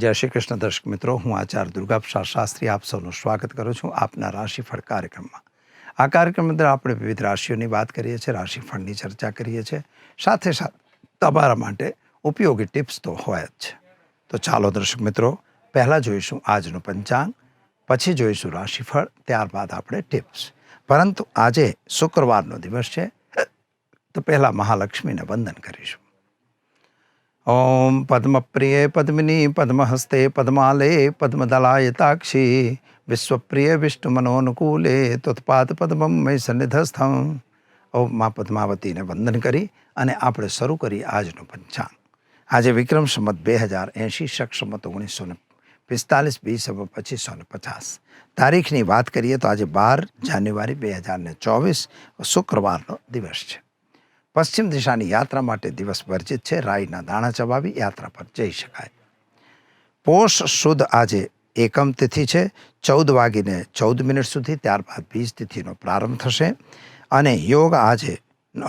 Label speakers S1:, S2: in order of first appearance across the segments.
S1: જય શ્રી કૃષ્ણ દર્શક મિત્રો, હું આચાર્ય દુર્ગાપ્રસાદ શાસ્ત્રી, આપ સૌનું સ્વાગત કરું છું આપના રાશિફળ કાર્યક્રમમાં. આ કાર્યક્રમ અંદર આપણે વિવિધ રાશિઓની વાત કરીએ છીએ, રાશિફળની ચર્ચા કરીએ છીએ. સાથે સાથે તમારા માટે ઉપયોગી ટિપ્સ તો હોય જ. છે તો ચાલો દર્શક મિત્રો, પહેલાં જોઈશું આજનું પંચાંગ, પછી જોઈશું રાશિફળ, ત્યારબાદ આપણે ટિપ્સ. પરંતુ આજે શુક્રવારનો દિવસ છે. તો પહેલાં મહાલક્ષ્મીને વંદન કરીશું. ઓમ પદ્મપ્રિય પદ્મિની પદ્મહસ્તે પદ્માલે પદ્મદલાયતાક્ષી વિશ્વપ્રિય વિષ્ણુમનોનુકૂલે તત્પાદ પદ્મમ મય સન્નિધસ્થમ ઓમ મા પદ્માવતીને વંદન કરી અને આપણે શરૂ કરી આજનું પંચાંગ. આજે વિક્રમ સંમત બે હજાર એંશી, શક સંમત ઓગણીસો ને પિસ્તાલીસ બીસ પચીસો ને પચાસ. તારીખની વાત કરીએ તો આજે બાર જાન્યુઆરી બે હજાર ચોવીસ, શુક્રવારનો દિવસ છે. પશ્ચિમ દિશાની યાત્રા માટે દિવસ વર્જિત છે. રાઈના દાણા ચબાવી યાત્રા પર જઈ શકાય. પોષ સુદ આજે એકમ તિથિ છે. ચૌદ વાગીને ચૌદ મિનિટ સુધી ત્યારબાદ બીજ તિથિનો પ્રારંભ થશે અને યોગ આજે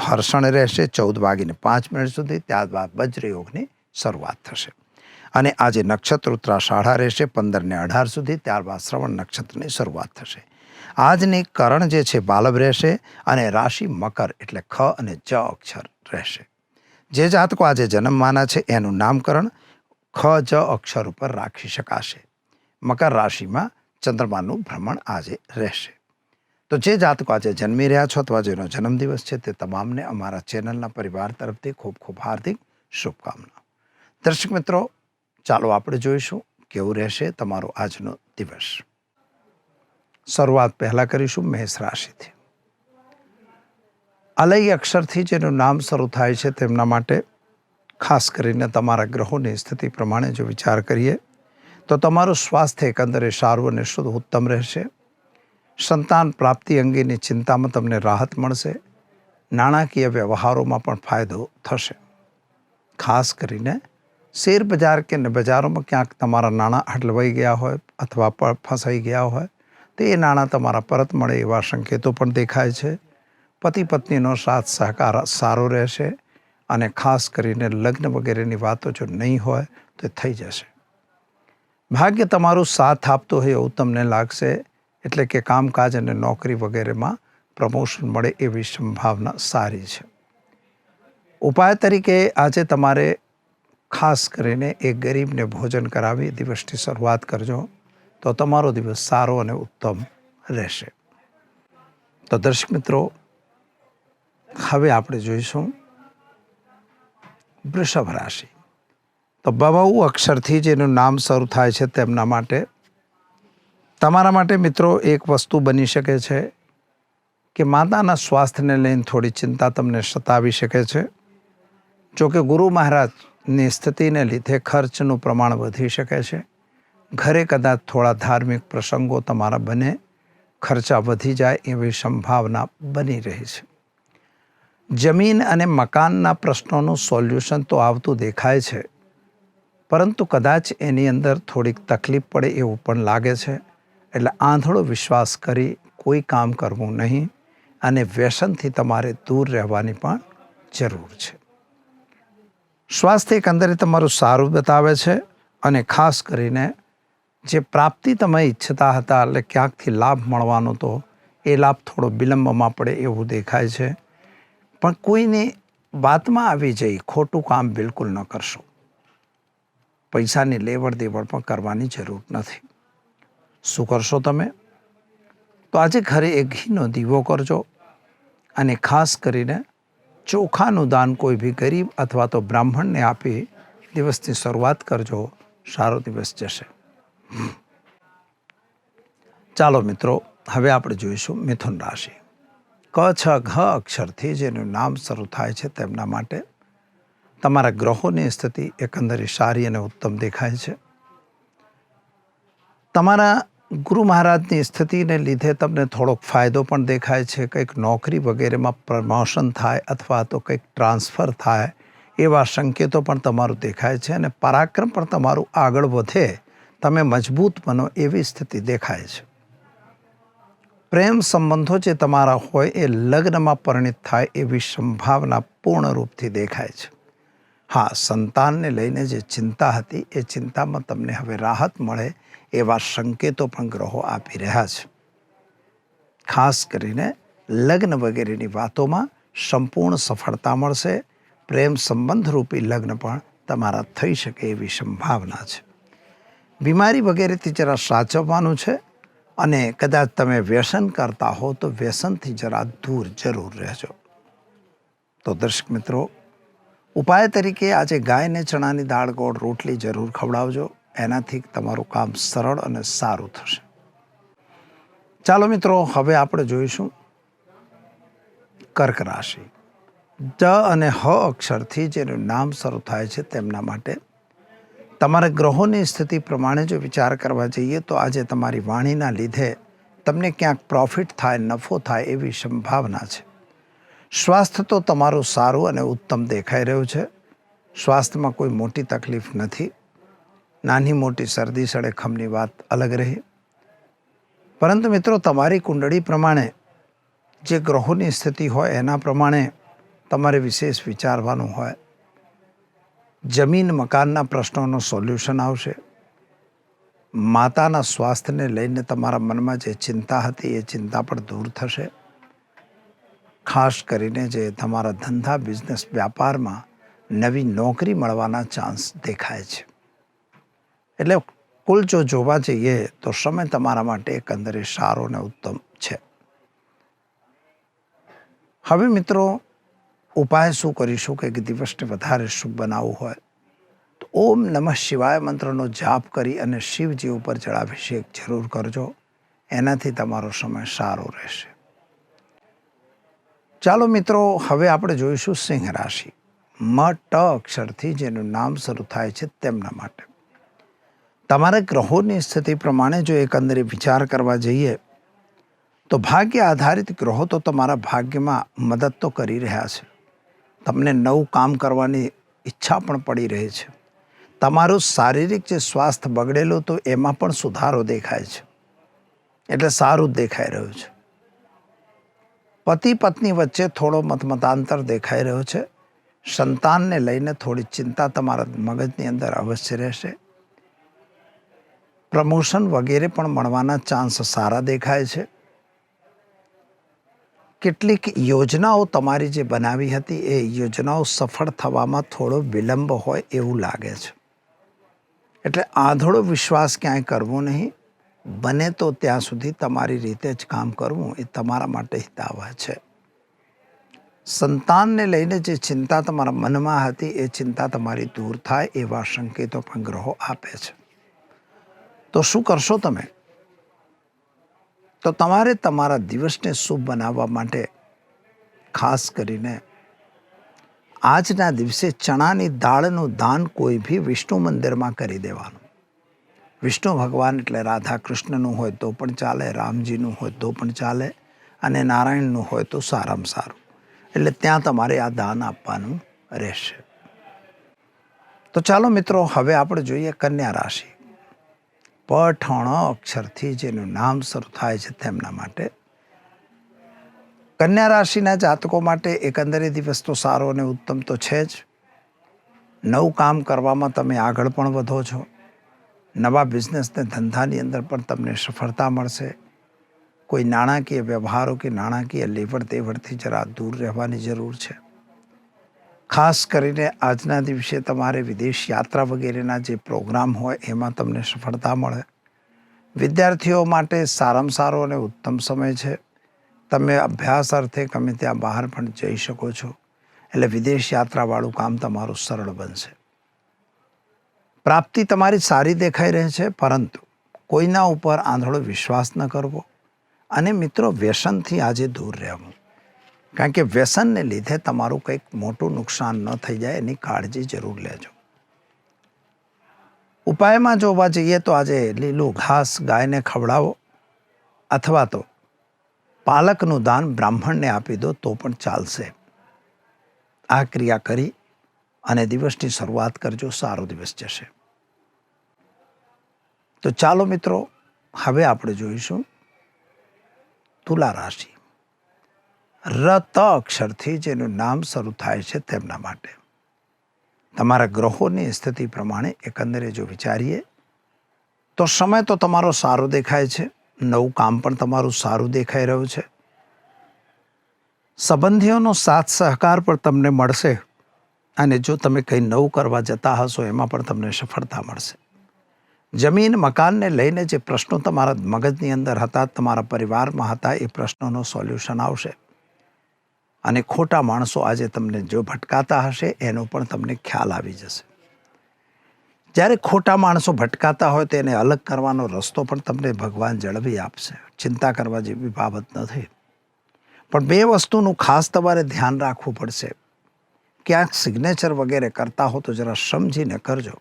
S1: હર્ષણ રહેશે. ચૌદ વાગીને પાંચ મિનિટ સુધી ત્યારબાદ વજ્ર યોગની શરૂઆત થશે. અને આજે નક્ષત્ર ઉત્તરાષાઢા રહેશે. પંદર ને અઢાર સુધી ત્યારબાદ શ્રવણ નક્ષત્રની શરૂઆત થશે. આજની કરણ જે છે બાલબ રહેશે અને રાશિ મકર એટલે ખ અને જ અક્ષર રહેશે. જે જાતકો આજે જન્મવાના છે એનું નામકરણ ખ, જ અક્ષર ઉપર રાખી શકાશે. મકર રાશિમાં ચંદ્રમાનું ભ્રમણ આજે રહેશે. તો જે જાતકો આજે જન્મી રહ્યા છો અથવા જેનો જન્મદિવસ છે તે તમામને અમારા ચેનલના પરિવાર તરફથી ખૂબ ખૂબ હાર્દિક શુભકામના. દર્શક મિત્રો, ચાલો આપણે જોઈશું કેવું રહેશે તમારો આજનો દિવસ. શરૂઆત પહેલાં કરીશું, મેષ રાશિથી. અલય અક્ષરથી જેનું નામ શરૂ થાય છે તેમના માટે ખાસ કરીને તમારા ગ્રહોની સ્થિતિ પ્રમાણે જો વિચાર કરીએ, તો તમારું સ્વાસ્થ્ય એકંદરે સારું અને શુદ્ધ ઉત્તમ રહેશે. સંતાન પ્રાપ્તિ અંગેની ચિંતામાં તમને રાહત મળશે. નાણાકીય વ્યવહારોમાં પણ ફાયદો થશે. ખાસ કરીને શેર બજાર કે બજારોમાં ક્યાંક તમારા નાણાં હટલવાઈ ગયા હોય અથવા ફસાઈ ગયા હોય તો નાણાં તમારા પરત મળે એવા સંકેતો પણ દેખાય છે. પતિ પત્નીનો સાથ સહકાર સારો રહેશે અને ખાસ કરીને લગ્ન વગેરેની વાતો જો નહીં હોય તો થઈ જશે. ભાગ્ય તમારું સાથ આપતો હોય એવું તમને લાગશે એટલે કે કામકાજ અને નોકરી વગેરેમાં પ્રમોશન મળે એવી સંભાવના સારી છે. ઉપાય તરીકે આજે તમારે ખાસ કરીને એ ગરીબને ભોજન કરાવી દિવસની શરૂઆત કરજો. તો તમારો દિવસ સારો અને ઉત્તમ રહેશે. તો દર્શક મિત્રો, હવે આપણે જોઈશું વૃષભ રાશિ. તો બહુ અક્ષરથી જેનું નામ શરૂ થાય છે તેમના માટે. તમારા માટે મિત્રો એક વસ્તુ બની શકે છે કે માતાના સ્વાસ્થ્યને લઈને થોડી ચિંતા તમને સતાવી શકે છે. જો કે ગુરુ મહારાજની સ્થિતિને લીધે ખર્ચનું પ્રમાણ વધી શકે છે. ઘરે કદાચ થોડા ધાર્મિક પ્રસંગો તમારા બને, ખર્ચા વધી જાય એવી સંભાવના બની રહી છે. જમીન અને મકાનના પ્રશ્નોનું સોલ્યુશન તો આવતું દેખાય છે, પરંતુ કદાચ એની અંદર થોડીક તકલીફ પડે એવું પણ લાગે છે. એટલે આંધળો વિશ્વાસ કરી કોઈ કામ કરવું નહીં અને વ્યસનથી તમારે દૂર રહેવાની પણ જરૂર છે. સ્વાસ્થ્ય એકંદરે તમારું સારું બતાવે છે અને ખાસ કરીને જે પ્રાપ્તિ તમે ઈચ્છતા હતા એટલે ક્યાંકથી લાભ મળવાનો તો એ લાભ થોડો વિલંબમાં પડે એવું દેખાય છે. પણ કોઈની વાતમાં આવી જઈ ખોટું કામ બિલકુલ ન કરશો. પૈસાની લેવડ દેવડ પણ કરવાની જરૂર નથી. શું કરશો તમે? તો આજે ઘરે એક ઘીનો દીવો કરજો અને ખાસ કરીને ચોખાનું દાન કોઈ બી ગરીબ અથવા તો બ્રાહ્મણને આપી દિવસની શરૂઆત કરજો. સારો દિવસ જશે. ચાલો મિત્રો, હવે આપણે જોઈશું મિથુન રાશિ. ક, છ, ઘ અક્ષરથી જેનું નામ શરૂ થાય છે તેમના માટે તમારા ગ્રહોની સ્થિતિ એકંદરે સારી અને ઉત્તમ દેખાય છે. તમારા ગુરુ મહારાજની સ્થિતિને લીધે તમને થોડોક ફાયદો પણ દેખાય છે, કંઈક નોકરી વગેરેમાં પ્રમોશન થાય અથવા તો કંઈક ટ્રાન્સફર થાય એવા સંકેતો પણ તમારું દેખાય છે અને પરાક્રમ પણ તમારું આગળ વધે તમે મજબૂત બનો એવી સ્થિતિ દેખાય છે. પ્રેમ સંબંધો જે તમારા હોય એ લગ્નમાં પરિણિત થાય એવી સંભાવના પૂર્ણ રૂપથી દેખાય છે. હા, સંતાનને લઈને જે ચિંતા હતી એ ચિંતામાં તમને હવે રાહત મળે એવા સંકેતો પણ ગ્રહો આપી રહ્યા છે. ખાસ કરીને લગ્ન વગેરેની વાતોમાં સંપૂર્ણ સફળતા મળશે, પ્રેમ સંબંધરૂપી લગ્ન પણ તમારા થઈ શકે એવી સંભાવના છે. બીમારી વગેરેથી જરા સાચવવાનું છે અને કદાચ તમે વ્યસન કરતા હો તો વ્યસનથી જરા દૂર જરૂર રહેજો. તો દર્શક મિત્રો, ઉપાય તરીકે આજે ગાયને ચણાની દાળ, ગોળ, રોટલી જરૂર ખવડાવજો. એનાથી તમારું કામ સરળ અને સારું થશે. ચાલો મિત્રો, હવે આપણે જોઈશું કર્ક રાશિ. જ અને હ અક્ષરથી જેનું નામ શરૂ થાય છે તેમના માટે તમારા ગ્રહોની સ્થિતિ પ્રમાણે જો વિચાર કરવા જઈએ તો આજે તમારી વાણીના લીધે તમને ક્યાંક પ્રોફિટ થાય, નફો થાય એવી સંભાવના છે. સ્વાસ્થ્ય તો તમારું સારું અને ઉત્તમ દેખાઈ રહ્યું છે. સ્વાસ્થ્યમાં કોઈ મોટી તકલીફ નથી. નાની મોટી શરદી સળેખમની વાત અલગ રહી. પરંતુ મિત્રો, તમારી કુંડળી પ્રમાણે જે ગ્રહોની સ્થિતિ હોય એના પ્રમાણે તમારે વિશેષ વિચારવાનું હોય. જમીન મકાનના પ્રશ્નોનું સોલ્યુશન આવશે. માતાના સ્વાસ્થ્યને લઈને તમારા મનમાં જે ચિંતા હતી એ ચિંતા પણ દૂર થશે. ખાસ કરીને જે તમારા ધંધા, બિઝનેસ, વ્યાપારમાં નવી નોકરી મળવાના ચાન્સ દેખાય છે. એટલે કુલ જો જોવા જઈએ તો સમય તમારા માટે એકંદરે સારો અને ઉત્તમ છે. હવે મિત્રો ઉપાય શું કરીશું કે દિવસને વધારે શુભ બનાવવું હોય? તો ઓમ નમઃ શિવાય મંત્રનો જાપ કરી અને શિવજી ઉપર જળાભિષેક જરૂર કરજો. એનાથી તમારો સમય સારો રહેશે. ચાલો મિત્રો, હવે આપણે જોઈશું સિંહ રાશિ. મ, ટ અક્ષરથી જેનું નામ શરૂ થાય છે તેમના માટે. તમારા ગ્રહોની સ્થિતિ પ્રમાણે જો એકંદરે વિચાર કરવા જઈએ, તો ભાગ્ય આધારિત ગ્રહો તો તમારા ભાગ્યમાં મદદ તો કરી રહ્યા છે. તમને નવું કામ કરવાની ઈચ્છા પણ પડી રહી છે. તમારું શારીરિક જે સ્વાસ્થ્ય બગડેલું તો એમાં પણ સુધારો દેખાય છે. એટલે સારું જ દેખાઈ રહ્યું છે. પતિ પત્ની વચ્ચે થોડો મતમતાંતર દેખાઈ રહ્યો છે. સંતાનને લઈને થોડી ચિંતા તમારા મગજની અંદર અવશ્ય રહેશે. પ્રમોશન વગેરે પણ મળવાના ચાન્સ સારા દેખાય છે. કેટલીક યોજનાઓ તમારી જે બનાવી હતી, એ યોજનાઓ સફળ થવામાં થોડો વિલંબ હોય એવું લાગે છે. એટલે આંધળો વિશ્વાસ ક્યાંય કરવો નહીં. બને તો ત્યાં સુધી તમારી રીતે જ કામ કરવું એ તમારા માટે હિતાવહ છે. સંતાનને લઈને જે ચિંતા તમારા મનમાં હતી, એ ચિંતા તમારી દૂર થાય એવા સંકેતો પણ ગ્રહો આપે છે. તો શું કરશો તમે? તો તમારે તમારા દિવસને શુભ બનાવવા માટે ખાસ કરીને આજના દિવસે ચણાની દાળનું દાન કોઈ બી વિષ્ણુ મંદિરમાં કરી દેવાનું. વિષ્ણુ ભગવાન એટલે રાધા કૃષ્ણનું હોય તો પણ ચાલે, રામજીનું હોય તો પણ ચાલે અને નારાયણનું હોય તો સારામાં સારું. એટલે ત્યાં તમારે આ દાન આપવાનું રહેશે. તો ચાલો મિત્રો, હવે આપણે જોઈએ કન્યા રાશિ. પઠણ અક્ષરથી જેનું નામ શરૂ થાય છે તેમના માટે. કન્યા રાશિના જાતકો માટે એકંદરે દિવસ તો સારો અને ઉત્તમ તો છે જ. નવું કામ કરવામાં તમે આગળ પણ વધો છો. નવા બિઝનેસને ધંધાની અંદર પણ તમને સફળતા મળશે. કોઈ નાણાકીય વ્યવહારો કે નાણાકીય લેવડ દેવડથી જરા દૂર રહેવાની જરૂર છે. ખાસ કરીને આજના દિવસે તમારે વિદેશ યાત્રા વગેરેના જે પ્રોગ્રામ હોય, એમાં તમને સફળતા મળે. વિદ્યાર્થીઓ માટે સારામાં સારો અને ઉત્તમ સમય છે. તમે અભ્યાસ અર્થે ગમે ત્યાં બહાર પણ જઈ શકો છો. એટલે વિદેશ યાત્રાવાળું કામ તમારું સરળ બનશે. પ્રાપ્તિ તમારી સારી દેખાઈ રહે છે, પરંતુ કોઈના ઉપર આંધળો વિશ્વાસ ન કરવો. અને મિત્રો, વ્યસનથી આજે દૂર રહેવું. કારણ કે વ્યસનને લીધે તમારું કંઈક મોટું નુકસાન ન થઈ જાય, એની કાળજી જરૂર લેજો. ઉપાયમાં જોવા જઈએ તો આજે લીલું ઘાસ ગાયને ખવડાવો, અથવા તો પાલકનું દાન બ્રાહ્મણને આપી દો તો પણ ચાલશે. આ ક્રિયા કરી અને દિવસની શરૂઆત કરજો, સારો દિવસ જશે. તો ચાલો મિત્રો, હવે આપણે જોઈશું તુલા રાશિ. રત અક્ષરથી જેનું નામ શરૂ થાય છે તેમના માટે. તમારા ગ્રહોની સ્થિતિ પ્રમાણે એકંદરે જો વિચારીએ, તો સમય તો તમારો સારો દેખાય છે. નવું કામ પણ તમારું સારું દેખાઈ રહ્યું છે. સંબંધીઓનો સાથ સહકાર પણ તમને મળશે અને જો તમે કંઈ નવું કરવા જતા હશો, એમાં પણ તમને સફળતા મળશે. જમીન મકાનને લઈને જે પ્રશ્નો તમારા મગજની અંદર હતા, તમારા પરિવારમાં હતા, એ પ્રશ્નોનો સોલ્યુશન આવશે. અને ખોટા માણસો આજે તમને જો ભટકાતા હશે, એનો પણ તમને ખ્યાલ આવી જશે. જ્યારે ખોટા માણસો ભટકાતા હોય તેને અલગ કરવાનો રસ્તો પણ તમને ભગવાન જળવી આપશે. ચિંતા કરવા જેવી બાબત નથી પણ બે વસ્તુનું ખાસ તમારે ધ્યાન રાખવું પડશે. ક્યાંક સિગ્નેચર વગેરે કરતા હો તો જરા સમજીને કરજો.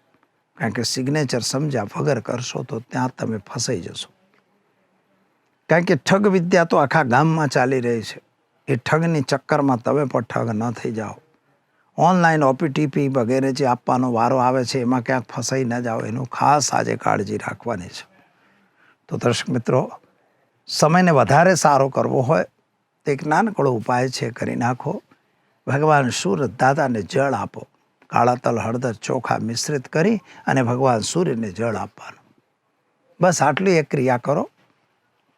S1: કારણ કે સિગ્નેચર સમજ્યા વગર કરશો તો ત્યાં તમે ફસાઈ જશો. કારણ કે ઠગ વિદ્યા તો આખા ગામમાં ચાલી રહી છે. એ ઠગની ચક્કરમાં તમે પણ ઠગ ન થઈ જાઓ. ઓનલાઈન ઓપીટીપી વગેરે જે આપવાનો વારો આવે છે, એમાં ક્યાંક ફસાઈ ન જાઓ. એનું ખાસ આજે કાળજી રાખવાની છે. તો દર્શક મિત્રો, સમયને વધારે સારો કરવો હોય, તો એક નાનકડો ઉપાય છે કરી નાખો. ભગવાન સૂર્ય દાદાને જળ આપો. કાળા તલ હળદર ચોખા મિશ્રિત કરી અને ભગવાન સૂર્યને જળ આપવાનું. બસ આટલી એક ક્રિયા કરો.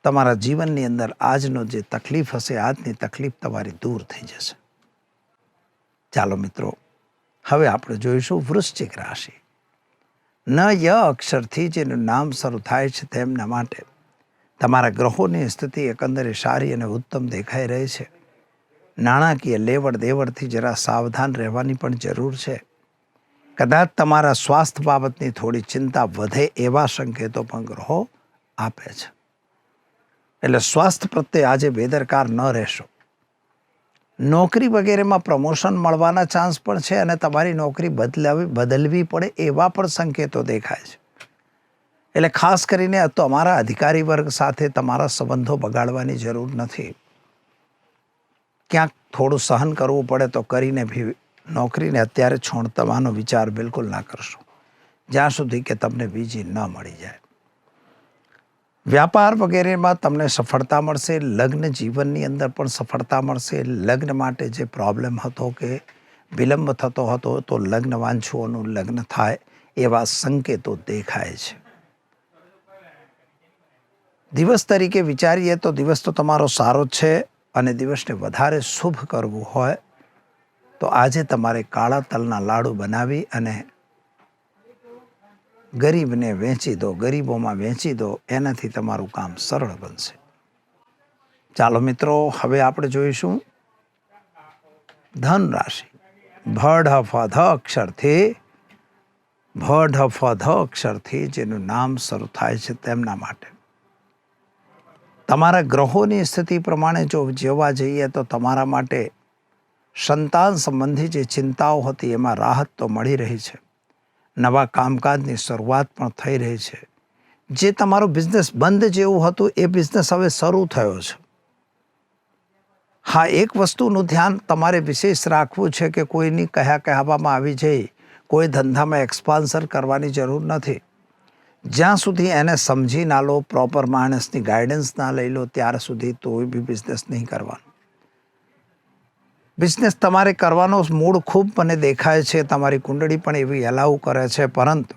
S1: તમારા જીવનની અંદર આજનો જે તકલીફ હશે, આજની તકલીફ તમારી દૂર થઈ જશે. ચાલો મિત્રો, હવે આપણે જોઈશું વૃશ્ચિક રાશિ. ન ય અક્ષરથી જેનું નામ શરૂ થાય છે તેમના માટે. તમારા ગ્રહોની સ્થિતિ એકંદરે સારી અને ઉત્તમ દેખાઈ રહી છે. નાણાકીય લેવડ દેવડથી જરા સાવધાન રહેવાની પણ જરૂર છે. કદાચ તમારા સ્વાસ્થ્ય બાબતની થોડી ચિંતા વધે એવા સંકેતો પણ ગ્રહો આપે છે. એટલે સ્વાસ્થ્ય પ્રત્યે આજે બેદરકાર ન રહેશો. નોકરી વગેરેમાં પ્રમોશન મળવાના ચાન્સ પણ છે અને તમારી નોકરી બદલાવી, બદલવી પડે એવા પણ સંકેતો દેખાય છે. એટલે ખાસ કરીને તમારા અધિકારી વર્ગ સાથે તમારા સંબંધો બગાડવાની જરૂર નથી. ક્યાંક થોડું સહન કરવું પડે તો કરીને ભી નોકરીને અત્યારે છોડતવાનો વિચાર બિલકુલ ના કરશો. જ્યાં સુધી કે તમને બીજી ન મળી જાય. વ્યાપાર વગેરેમાં તમને સફળતા મળશે, લગ્ન જીવનની અંદર પણ સફળતા મળશે. લગ્ન માટે જે પ્રોબ્લેમ હતો કે વિલંબ થતો હતો, તો લગ્ન વાંછુઓનું લગ્ન થાય એવા સંકેતો દેખાય છે. દિવસ તરીકે વિચારીએ તો દિવસ તો તમારો સારો છે અને દિવસને વધારે શુભ કરવું હોય, તો આજે તમારે કાળા તલના લાડુ બનાવી અને ગરીબને વેચી દો, ગરીબોમાં વેચી દો, એનાથી તમારું કામ સરળ બનશે. ચાલો મિત્રો, હવે આપણે જોઈશું ધન રાશિ ભઢ ફ ધ અક્ષરથી ભઢ ફ ધ અક્ષરથી જેનું નામ શરૂ થાય છે તેમના માટે. તમારા ગ્રહોની સ્થિતિ પ્રમાણે જો જોવા જઈએ તો તમારા માટે સંતાન સંબંધી જે ચિંતાઓ હતી એમાં રાહત તો મળી રહી છે. નવા કામકાજની શરૂઆત પણ થઈ રહી છે. જે તમારો બિઝનેસ બંધ જેવું હતું, એ બિઝનેસ હવે શરૂ થયો છે. હા, એક વસ્તુનું ધ્યાન તમારે વિશેષ રાખવું છે કે કોઈની કયા કહેવામાં આવી જઈ, કોઈ ધંધામાં એક્સપાન્સર કરવાની જરૂર નથી. જ્યાં સુધી એને સમજી ના લો પ્રોપર માણસની ગાઈડન્સ ના લઈ લો, ત્યાર સુધી તો બી બિઝનેસ નહીં કરવાનો. બિઝનેસ તમારે કરવાનો મૂડ ખૂબ મને દેખાય છે, તમારી કુંડળી પણ એવી એલાઉ કરે છે, પરંતુ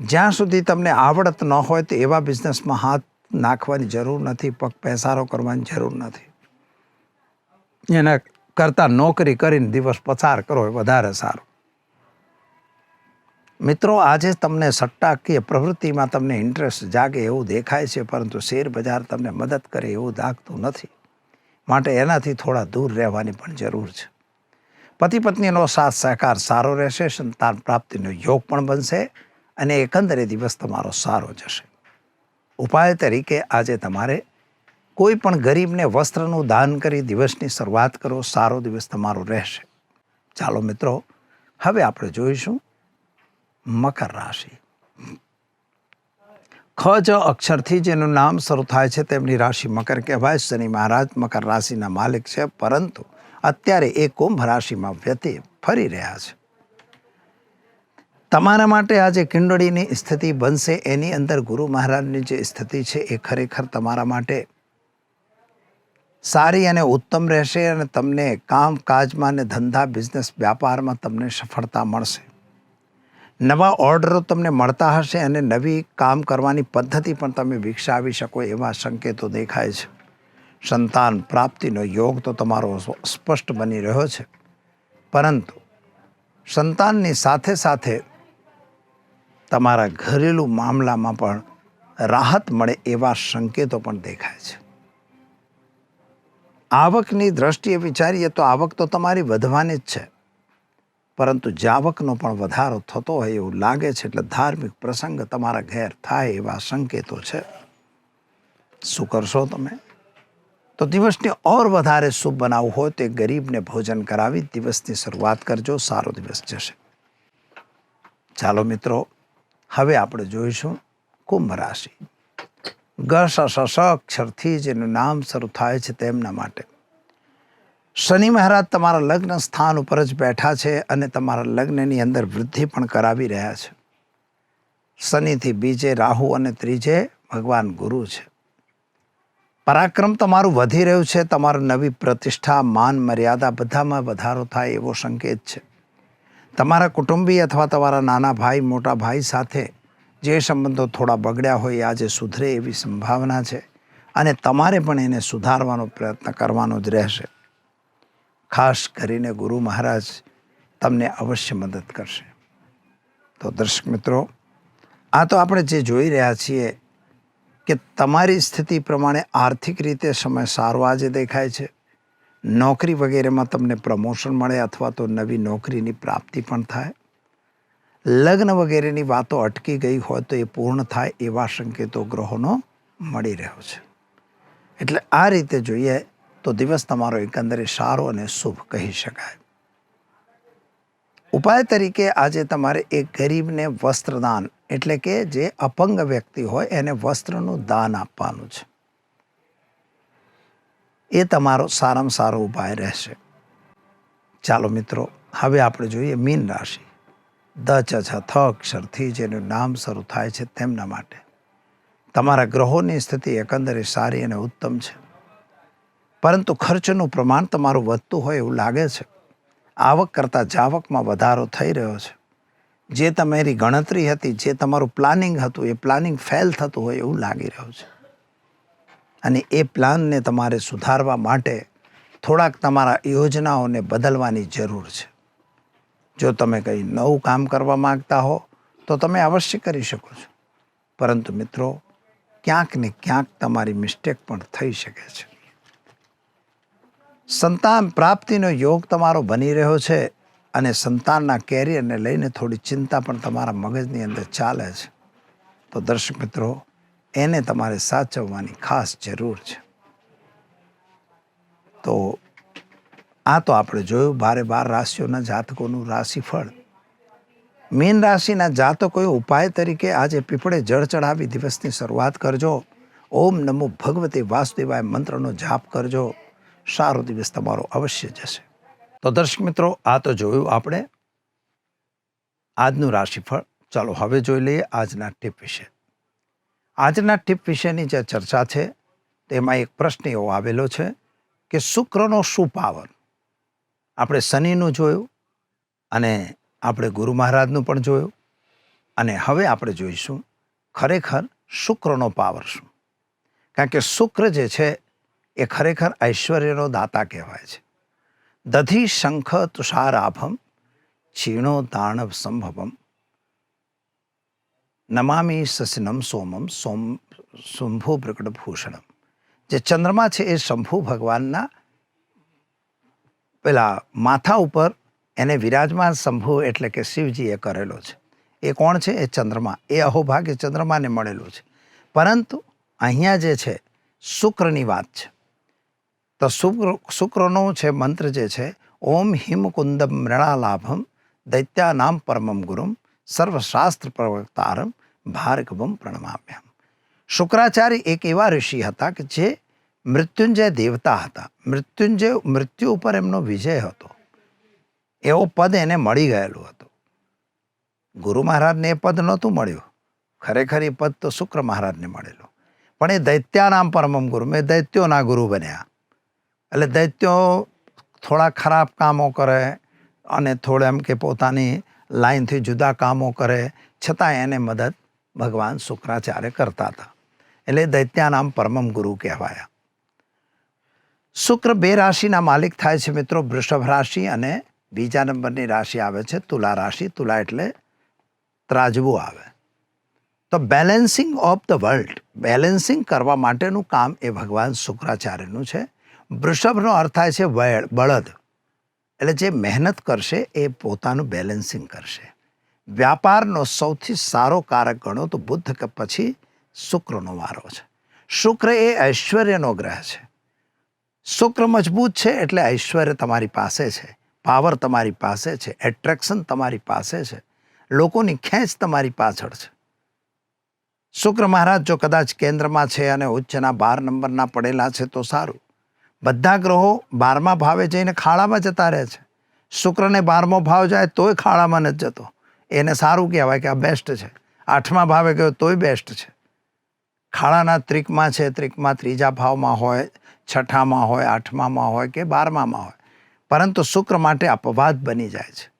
S1: જ્યાં સુધી તમને આવડત ન હોય તો એવા બિઝનેસમાં હાથ નાખવાની જરૂર નથી, પગ પેસારો કરવાની જરૂર નથી. એના કરતાં નોકરી કરીને દિવસ પસાર કરો એ વધારે સારું. મિત્રો, આજે તમને સટ્ટાકીય પ્રવૃત્તિમાં તમને ઇન્ટરેસ્ટ જાગે એવું દેખાય છે, પરંતુ શેર બજાર તમને મદદ કરે એવું લાગતું નથી. માટે એનાથી થોડા દૂર રહેવાની પણ જરૂર છે. પતિ પત્નીનો સાથ સહકાર સારો રહેશે, સંતાન પ્રાપ્તિનો યોગ પણ બનશે અને એકંદરે દિવસ તમારો સારો જશે. ઉપાય તરીકે આજે તમારે કોઈ પણ ગરીબને વસ્ત્રનું દાન કરી દિવસની શરૂઆત કરો, સારો દિવસ તમારો રહેશે. ચાલો મિત્રો, હવે આપણે જોઈશું મકર રાશિ. ખ જ અક્ષરથી જેનું નામ શરૂ થાય છે તેમની રાશિ મકર કહેવાય. શનિ મહારાજ મકર રાશિના માલિક છે, પરંતુ અત્યારે એ કુંભ રાશિમાં વ્યતિ ફરી રહ્યા છે. તમારા માટે આજે કિંડળીની સ્થિતિ બનશે. એની અંદર ગુરુ મહારાજની જે સ્થિતિ છે એ ખરેખર તમારા માટે સારી અને ઉત્તમ રહેશે અને તમને કામ કાજમાં અને ધંધા, બિઝનેસ, વ્યાપારમાં તમને સફળતા મળશે. નવા ઓર્ડરો તમને મળતા હશે અને નવી કામ કરવાની પદ્ધતિ પણ તમે વિકસાવી શકો એવા સંકેતો દેખાય છે. સંતાન પ્રાપ્તિનો યોગ તો તમારો સ્પષ્ટ બની રહ્યો છે. પરંતુ સંતાનની સાથે સાથે તમારા ઘરેલું મામલામાં પણ રાહત મળે એવા સંકેતો પણ દેખાય છે. આવકની દ્રષ્ટિએ વિચારીએ તો આવક તો તમારી વધવાની જ છે. પરંતુ જાવકનો પણ વધારો થતો હોય એવું લાગે છે એટલે ધાર્મિક પ્રસંગ તમારા ઘેર થાય એવા સંકેતો છે. શું કરશો તમે? તો દિવસને ઓર વધારે શુભ બનાવવું હોય તો એ ગરીબને ભોજન કરાવી દિવસની શરૂઆત કરજો, સારો દિવસ જશે. ચાલો મિત્રો, હવે આપણે જોઈશું કુંભ રાશિ. ગ સ સ સ અક્ષરથી જેનું નામ શરૂ થાય છે તેમના માટે. શનિ મહારાજ તમારા લગ્ન સ્થાન ઉપર જ બેઠા છે અને તમારા લગ્નની અંદર વૃદ્ધિ પણ કરાવી રહ્યા છે. શનિથી બીજે રાહુ અને ત્રીજે ભગવાન ગુરુ છે. પરાક્રમ તમારું વધી રહ્યું છે, તમારું નવી પ્રતિષ્ઠા, માન, મર્યાદા બધામાં વધારો થાય એવો સંકેત છે. તમારા કુટુંબી અથવા તમારા નાના ભાઈ, મોટા ભાઈ સાથે જે સંબંધો થોડા બગડ્યા હોય આજે સુધરે એવી સંભાવના છે અને તમારે પણ એને સુધારવાનો પ્રયત્ન કરવાનો જ રહેશે. ખાસ કરીને ગુરુ મહારાજ તમને અવશ્ય મદદ કરશે. તો દર્શક મિત્રો, આ તો આપણે જે જોઈ રહ્યા છીએ કે તમારી સ્થિતિ પ્રમાણે આર્થિક રીતે સમય સારો આજે દેખાય છે. નોકરી વગેરેમાં તમને પ્રમોશન મળે અથવા તો નવી નોકરીની પ્રાપ્તિ પણ થાય. લગ્ન વગેરેની વાતો અટકી ગઈ હોય તો એ પૂર્ણ થાય એવા સંકેતો ગ્રહોનો મળી રહ્યો છે. એટલે આ રીતે જોઈએ તો દિવસ તમારો એકંદરે સારો અને શુભ કહી શકાય. ઉપાય તરીકે આજે તમારે એક ગરીબને વસ્ત્રદાન એટલે કે જે અપંગ વ્યક્તિ હોય એને વસ્ત્રનું દાન આપવાનું છે. એ તમારો સારામાં સારો ઉપાય રહેશે. ચાલો મિત્રો, હવે આપણે જોઈએ મીન રાશિ. દ છ થ અક્ષરથી જેનું નામ શરૂ થાય છે તેમના માટે. તમારા ગ્રહોની સ્થિતિ એકંદરે સારી અને ઉત્તમ છે. પરંતુ ખર્ચનું પ્રમાણ તમારું વધતું હોય એવું લાગે છે. આવક કરતાં જાવકમાં વધારો થઈ રહ્યો છે. જે તમારી ગણતરી હતી, જે તમારું પ્લાનિંગ હતું, એ પ્લાનિંગ ફેલ થતું હોય એવું લાગી રહ્યું છે. અને એ પ્લાનને તમારે સુધારવા માટે થોડાક તમારા યોજનાઓને બદલવાની જરૂર છે. જો તમે કંઈ નવું કામ કરવા માગતા હો, તો તમે અવશ્ય કરી શકો છો. પરંતુ મિત્રો, ક્યાંક ને ક્યાંક તમારી મિસ્ટેક પણ થઈ શકે છે. સંતાન પ્રાપ્તિનો યોગ તમારો બની રહ્યો છે અને સંતાનના કેરિયરને લઈને થોડી ચિંતા પણ તમારા મગજની અંદર ચાલે છે. તો દર્શક મિત્રો, એને તમારે સાચવવાની ખાસ જરૂર છે. તો આ તો આપણે જોયું, ભારે બાર રાશિઓના જાતકોનું રાશિફળ. મીન રાશિના જાતકોએ ઉપાય તરીકે આજે પીપળે જળ ચડાવી દિવસની શરૂઆત કરજો. ઓમ નમો ભગવતે વાસુદેવાય મંત્રનો જાપ કરજો. સારો દિવસ તમારો અવશ્ય જશે. તો દર્શક મિત્રો, આ તો જોયું આપણે. આજનું રાશિફળ. ચાલો હવે જોઈ લઈએ આજના ટીપ વિશે. આજના ટીપ વિશેની જે ચર્ચા છે, તેમાં એક પ્રશ્ન એવો આવેલો છે કે શુક્રનો શું પાવર આપણે શનિનું જોયું અને આપણે ગુરુ મહારાજનું પણ જોયું. અને હવે આપણે જોઈશું ખરેખર શુક્રનો પાવર શું? કારણ કે શુક્ર જે છે એ ખરેખર ઐશ્વર્યનો દાતા કહેવાય છે. દધી શંખ તુષારાભમ, ક્ષીણો દાણવ સંભવમ, નમામી સસિનમ સોમમ, સોમ, શંભુ પ્રકટભૂષણમ જે ચંદ્રમા છે એ શંભુ ભગવાનના પેલા માથા ઉપર એને વિરાજમાન શંભુ એટલે કે શિવજીએ કરેલો છે. એ કોણ છે? એ ચંદ્રમા. એ અહોભાગ્ય ચંદ્રમાને મળેલું છે. પરંતુ અહીંયા જે છે, શુક્રની વાત છે. તો શુક્ર, શુક્રનો છે મંત્ર જે છે, ઓમ હિમ કુંદમ મૃણાલાભમ દૈત્યાનામ પરમમ ગુરુમ સર્વશાસ્ત્ર પ્રવક્તારમ ભાર્ગવમ પ્રણમામ્યમ શુક્રાચાર્ય એક એવા ઋષિ હતા કે જે મૃત્યુંજય દેવતા હતા. મૃત્યુંજય, મૃત્યુ ઉપર એમનો વિજય હતો. એવો પદ એને મળી ગયેલું હતું. ગુરુ મહારાજને એ પદ નહોતું મળ્યું. ખરેખર એ પદ તો શુક્ર મહારાજને મળેલું. પણ એ દૈત્યાનામ પરમમ ગુરુ મેં દૈત્યોના ગુરુ બન્યા. એટલે દૈત્યો થોડા ખરાબ કામો કરે અને થોડા એમ કે પોતાની લાઈનથી જુદા કામો કરે, છતાં એને મદદ ભગવાન શુક્રાચાર્ય કરતા હતા. એટલે દૈત્યાનામ પરમમ ગુરુ કહેવાયા. શુક્ર બે રાશિના માલિક થાય છે મિત્રો, વૃષભ રાશિ અને બીજા નંબરની રાશિ આવે છે, તુલા રાશિ. તુલા એટલે ત્રાજવું આવે. તો balancing of the world, balancing કરવા માટેનું કામ એ ભગવાન શુક્રાચાર્યનું છે. વૃષભનો અર્થ થાય છે વળ, બળદ. એટલે જે મહેનત કરશે એ પોતાનું બેલેન્સિંગ કરશે. વ્યાપારનો સૌથી સારો કારક ગણો તો બુદ્ધ કે પછી શુક્રનો વારો છે. શુક્ર એ ઐશ્વર્યનો ગ્રહ છે. શુક્ર મજબૂત છે એટલે ઐશ્વર્ય તમારી પાસે છે. પાવર તમારી પાસે છે. એટ્રેક્શન તમારી પાસે છે. લોકોની ખેંચ તમારી પાછળ છે. શુક્ર મહારાજ જો કદાચ કેન્દ્રમાં છે અને ઉચ્ચના બાર નંબરના પડેલા છે તો સારું. બધા ગ્રહો બારમા ભાવે જઈને ખાડામાં જતા રહે છે. શુક્રને બારમો ભાવ જાય તોય ખાડામાં નથી જતો. એને સારું કહેવાય કે આ બેસ્ટ છે. આઠમા ભાવે ગયો તોય બેસ્ટ છે. ખાડાના ત્રિકમાં છે, ત્રિકમાં ત્રીજા ભાવમાં હોય, છઠ્ઠામાં હોય, આઠમામાં હોય કે બારમામાં હોય. પરંતુ શુક્ર માટે અપવાદ બની જાય છે.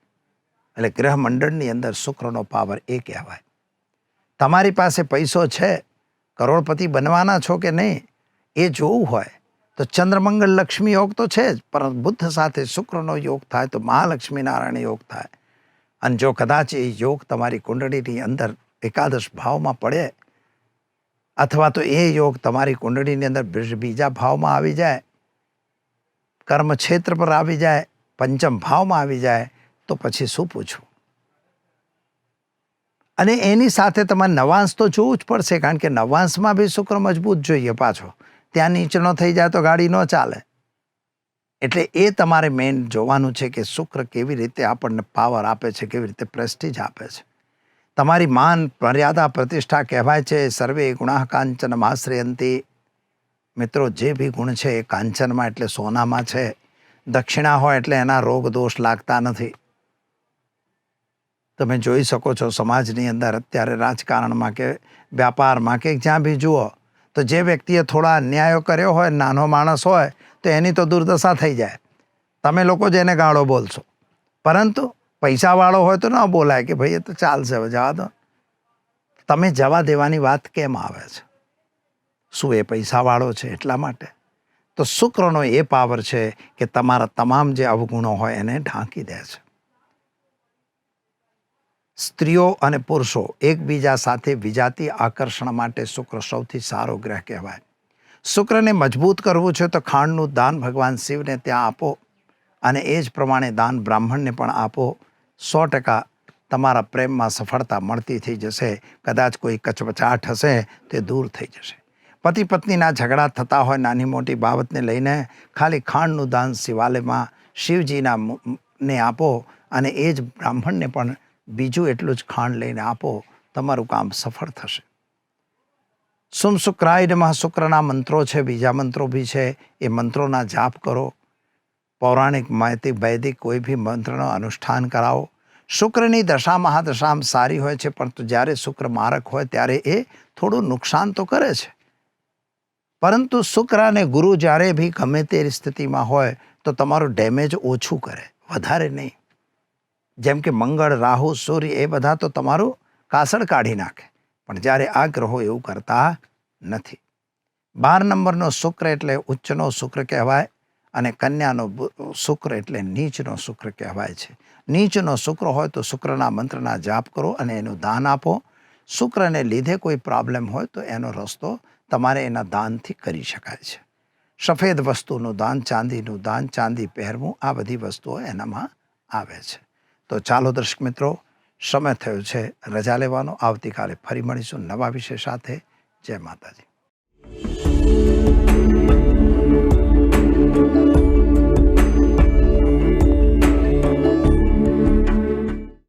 S1: એટલે ગ્રહ મંડળની અંદર શુક્રનો પાવર એ કહેવાય. તમારી પાસે પૈસો છે, કરોડપતિ બનવાના છો કે નહીં, એ જોવું હોય. તો ચંદ્રમંગળ લક્ષ્મી યોગ તો છે જ પરંતુ બુદ્ધ સાથે શુક્રનો યોગ થાય તો મહાલક્ષ્મી નારાયણ યોગ થાય. અને જો કદાચ એ યોગ તમારી કુંડળીની અંદર એકાદશ ભાવમાં પડે, અથવા તો એ યોગ તમારી કુંડળીની અંદર બીજા ભાવમાં આવી જાય કર્મ ક્ષેત્ર પર આવી જાય, પંચમ ભાવમાં આવી જાય, તો પછી શું પૂછવું? અને એની સાથે તમારે નવાંશ તો જોવું જ પડશે, કારણ કે નવાંશમાં બી શુક્ર મજબૂત જોઈએ પાછો. ત્યાં નીચનો થઈ જાય તો ગાડી ન ચાલે. એટલે એ તમારે મેઇન જોવાનું છે કે શુક્ર કેવી રીતે આપણને પાવર આપે છે, કેવી રીતે પ્રેસ્ટીજ આપે છે. તમારી માન મર્યાદા પ્રતિષ્ઠા કહેવાય છે, સર્વે ગુણા કાંચન માશ્રયંતી મિત્રો, જે બી ગુણ છે એ કાંચનમાં એટલે સોનામાં છે. દક્ષિણા હોય એટલે એના રોગ દોષ લાગતા નથી. તમે જોઈ શકો છો સમાજની અંદર અત્યારે રાજકારણમાં કે વ્યાપારમાં કે જ્યાં બી જુઓ તો જે વ્યક્તિએ થોડા અન્યાયો કર્યો હોય, નાનો માણસ હોય, તો એની તો દુર્દશા થઈ જાય. તમે લોકો જ એને ગાળો બોલશો. પરંતુ પૈસાવાળો હોય તો ન બોલાય કે ભાઈ એ તો ચાલશે, હવે જવા દો. તમે જવા દેવાની વાત કેમ આવે છે? શું એ પૈસાવાળો છે એટલા માટે? તો શુક્રનો એ પાવર છે કે તમારા તમામ જે અવગુણો હોય એને ઢાંકી દે છે. સ્ત્રીઓ અને પુરુષો એકબીજા સાથે વિજાતી આકર્ષણ માટે શુક્ર સૌથી સારો ગ્રહ કહેવાય. શુક્રને મજબૂત કરવું છે તો ખાંડનું દાન ભગવાન શિવને ત્યાં આપો અને એ જ પ્રમાણે દાન બ્રાહ્મણને પણ આપો. સો ટકા તમારા પ્રેમમાં સફળતા મળતી થઈ જશે. કદાચ કોઈ કચકચાટ હશે તે દૂર થઈ જશે. પતિ પત્નીના ઝઘડા થતા હોય નાની મોટી બાબતને લઈને ખાલી ખાંડનું દાન શિવાલયમાં શિવજીના ને આપો અને એ જ બ્રાહ્મણને પણ બીજું એટલું જ ખાંડ લઈને આપો, તમારું કામ સફળ થશે. સુમ શુક્રાય શુક્રના મંત્રો છે, બીજા મંત્રો બી છે, એ મંત્રોના જાપ કરો. પૌરાણિક માહિતી, વૈદિક કોઈ બી મંત્રનો અનુષ્ઠાન કરાવો. શુક્રની દશા મહાદશામાં સારી હોય છે, પરંતુ જ્યારે શુક્ર મારક હોય, ત્યારે એ થોડું નુકસાન તો કરે છે. પરંતુ શુક્ર અને ગુરુ જ્યારે બી ગમે તે સ્થિતિમાં હોય, તો તમારું ડેમેજ ઓછું કરે, વધારે નહીં. જેમ કે મંગળ, રાહુ, સૂર્ય એ બધા તો તમારું કાસળ કાઢી નાખે. પણ જ્યારે આ ગ્રહો એવું કરતા નથી. બાર નંબરનો શુક્ર એટલે ઉચ્ચનો શુક્ર કહેવાય અને કન્યાનો શુક્ર એટલે નીચનો શુક્ર કહેવાય છે. નીચનો શુક્ર હોય તો શુક્રના મંત્રના જાપ કરો અને એનું દાન આપો. શુક્રને લીધે કોઈ પ્રોબ્લેમ હોય તો એનો રસ્તો તમારે એના દાનથી કરી શકાય છે. સફેદ વસ્તુનું દાન, ચાંદીનું દાન, ચાંદી પહેરવું, આ બધી વસ્તુઓ એનામાં આવે છે. તો ચાલો દર્શક મિત્રો, સમય થયો છે રજા લેવાનો. આવતીકાલે ફરી મળીશું નવા વિષય સાથે. જય માતાજી.